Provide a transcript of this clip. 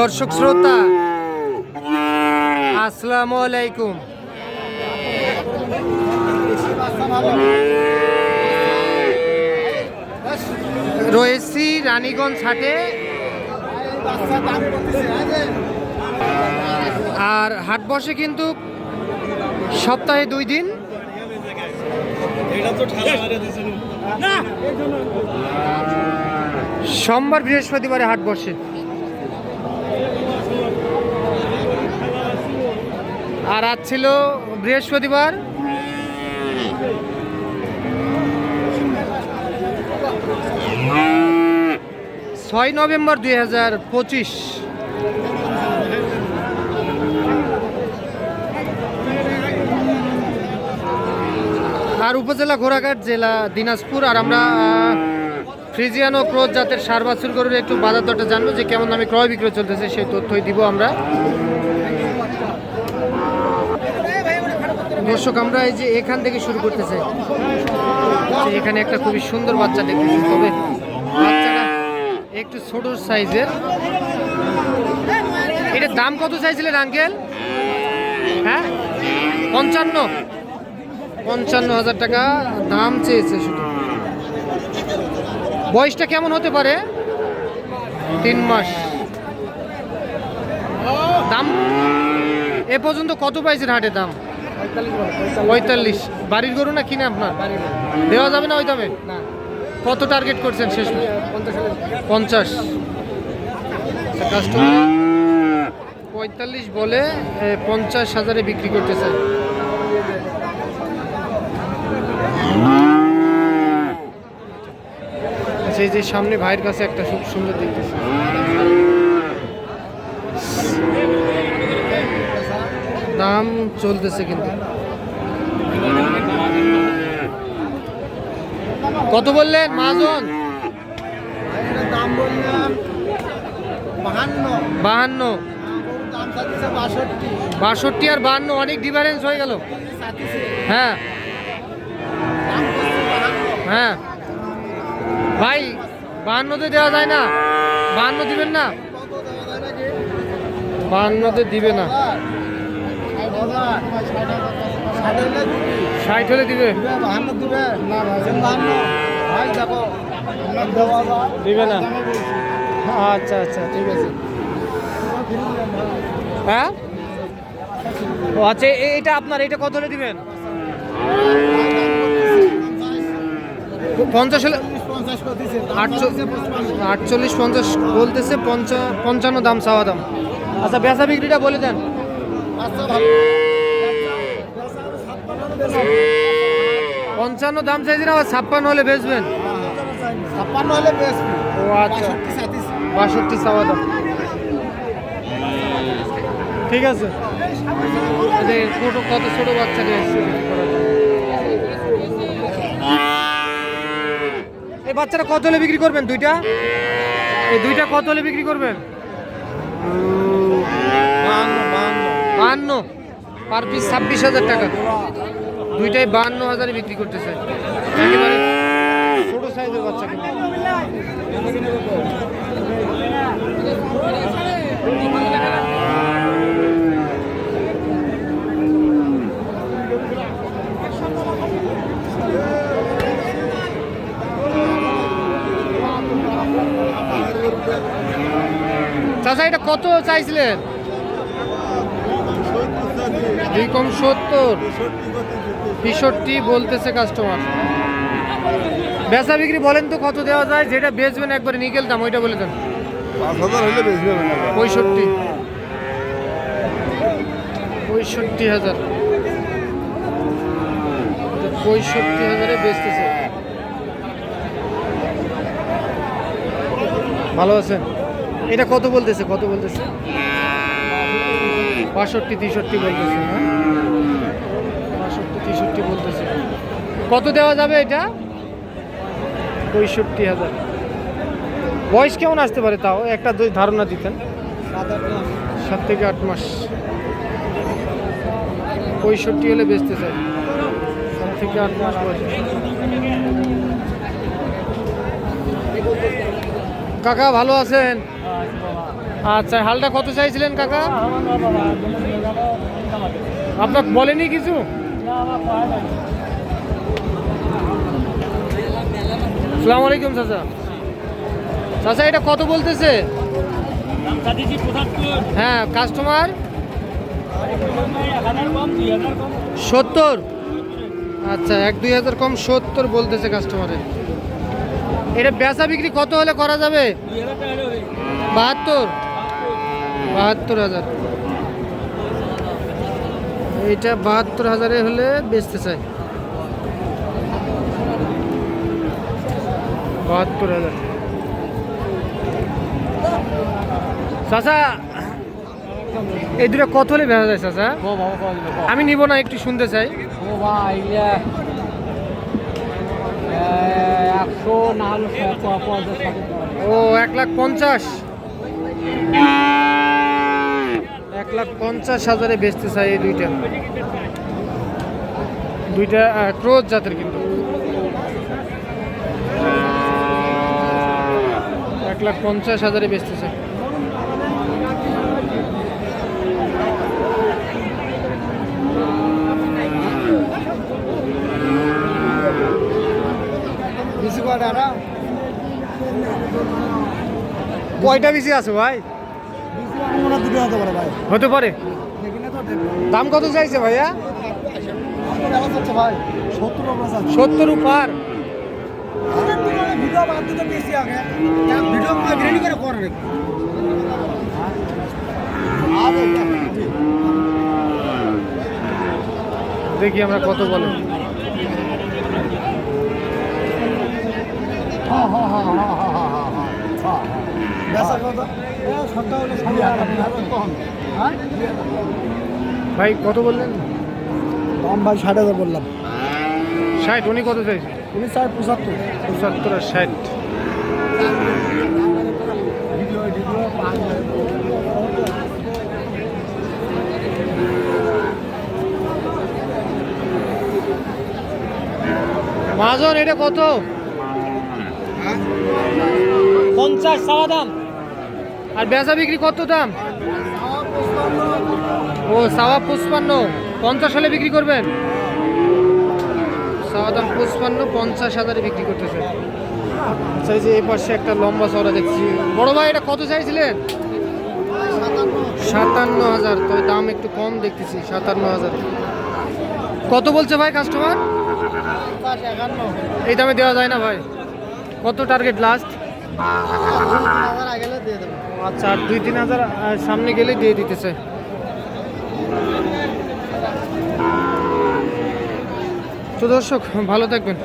দর্শক শ্রোতা, আসসালামু আলাইকুম। রয়েছি রানীগঞ্জ হাটে। আর হাট বসে কিন্তু সপ্তাহে দুই দিন। সোমবার বৃহস্পতিবারে হাট বসে। আর আজ ছিল বৃহস্পতিবার। ছয় নভেম্বর দুই হাজার পঁচিশ। আর উপজেলা ঘোড়াঘাট জেলা দিনাজপুর। আর আমরা ফ্রিজিয়ান ও ক্রোজ জাতের সার বাছুর গরুর একটু বাজার দরটা জানব যে কেমন দামে ক্রয় বিক্রয় চলতেছে সেই তথ্যই দিব আমরা। দর্শক, আমরা এই যে এখান থেকে শুরু করতে চাই এখানে একটা খুবই সুন্দর বাচ্চা দেখতেছি। তবে বাচ্চাটা একটু ছোট সাইজের। এটার দাম কত চাইছিলেন আঙ্কেল হ্যাঁ? পঞ্চান্ন। পঞ্চান্ন হাজার টাকা দাম চেয়েছে শুধু। বয়সটা কেমন হতে পারে? তিন মাস। দাম এ পর্যন্ত কত পাইছেন হাটে দাম? পঁয়তাল্লিশ। বাড়ির গরু না কিনে আপনার? দেওয়া যাবে না ওই দামে? কত টার্গেট করছেন শেষ পঞ্চাশ কাস্টমার পঁয়তাল্লিশ বলে পঞ্চাশ হাজারে বিক্রি করতে চাই সেই যে সামনে ভাইয়ের কাছে একটা খুব সুন্দর দেখতেছি। দাম চলতেছে কিন্তু। কত বললেন মাজন দাম বললাম বাহান্ন। বাষট্টি আর বাহান্ন, অনেক ডিফারেন্স হয়ে গেল। হ্যাঁ। হ্যাঁ। ভাই, বাহান্নতে দেওয়া যায় না। বাহান্ন দিবেন না? বাহান্নতে দিবে না। ষাট হলে দিবি। দিবে না? আচ্ছা আচ্ছা ঠিক আছে। হ্যাঁ? ও আচ্ছা এটা আপনার, এটা কত হলে দিবেন? পঞ্চাশ হলে। আটচল্লিশ, পঞ্চাশ বলতেছে, পঞ্চা পঞ্চান্ন দাম, চাওয়া দাম। আচ্ছা বেচা বিক্রিটা বলে দেন। আচ্ছা পঞ্চান্ন দাম চাইছেন আবার ছাপ্পান্ন হলে বেচবেন। ছাপ্পান্ন হলে বেশি ও আচ্ছা। বাষট্টি চাওয়া দাম। ঠিক আছে। ছোট কত ছোট বাচ্চা নিয়ে। এই বাচ্চাটা কত হলে বিক্রি করবেন দুইটা? এই দুইটা কত হলে বিক্রি করবেন বাহান্ন বাহান্ন বাহান্ন পার পিস ছাব্বিশ হাজার টাকা। দুইটাই বাহান্ন হাজারে বিক্রি করতে চাই সাইজের এটা কত চাইছিলেন? দুই কম সত্তর। তেষট্টি বলতেছে কাস্টমার বেচা বিক্রি বলেন তো কত দেওয়া যায় যেটা বেচবেন একবারে নিকেল দাম ওইটা বলে দেন। পঁয়ষট্টি। পঁয়ষট্টি হাজার। পঁয়ষট্টি হাজারে বেচতেছে। ভালো আছেন? এটা কত বলতেছে? কত বলতেছে? বাষট্টি, তেষট্টি বলতেছে হ্যাঁ? বাষট্টি, তেষট্টি বলতেছে। কত দেওয়া যাবে এটা? পঁয়ষট্টি হাজার। বয়স কেমন আসতে পারে তাও? একটা ধারণা দিতেন। সাত থেকে আট মাস। পঁয়ষট্টি হলে বেচতে চাই। সাত থেকে আট মাস বয়স। কাকা, ভালো আছেন? আচ্ছা হালটা কত চাইছিলেন কাকা? আপনার বলেনি কিছু? সালাম আলাইকুম, চাচা। চাচা, এটা কত বলতেছে? হ্যাঁ কাস্টমার সত্তর। আচ্ছা এক দুই হাজার কম সত্তর বলতেছে কাস্টমারের এটা বেচা বিক্রি কত হলে করা যাবে? বাহাত্তর। বাহাত্তর হাজার এইটা বাহাত্তর হাজারে হলে বেচতে চাই বাহাত্তর হাজার চাচা এই দুটো কত হলে বেচা যায় চাচা আমি নিব না একটু শুনতে চাই ও এক লাখ পঞ্চাশ এক লাখ পঞ্চাশ হাজারে বেচতে চাই এই দুইটা। দুইটা ক্রোজ জাতের কিন্তু। এক লাখ পঞ্চাশ হাজারে বেচতে চাই। কয়টা বেশি আছে ভাই? হতে পারে দাম কত চাইছে ভাইয়া সত্তর টাকা সত্তর পার ভিডিও বাদ দিতে বেশি আগে ভিডিও রেডি করে করে দেখি আমরা কত বলে। হলে সাড়ে আট কম হ্যাঁ। ভাই কত বললেন? দাম ভাই ষাট হাজার বললাম। ষাট উনি কত চাইছে উনি চার পঁচাত্তর। পঁচাত্তর আর ষাট। মাজন এটা কত? পঞ্চাশ সাওয়া দাম। আর বেচা বিক্রি কত দাম? ও সাওয়া পুষ্পান্ন পঞ্চাশ হলে বিক্রি করবেন? সাওয়া দাম পুষ্পান্ন পঞ্চাশ হাজারে বিক্রি করতেছে। আচ্ছা যে এই পাশে একটা লম্বা চওড়া দেখছি। বড় ভাই এটা কত চাইছিলেন? সাতান্ন হাজার। তবে দাম একটু কম দেখতেছি সাতান্ন হাজার। কত বলছে ভাই কাস্টমার এই দামে দেওয়া যায় না ভাই। কত টার্গেট লাস্ট আচ্ছা আর দুই তিন হাজার সামনে গেলে দিয়ে দিতেছে। তো দর্শক ভালো থাকবেন।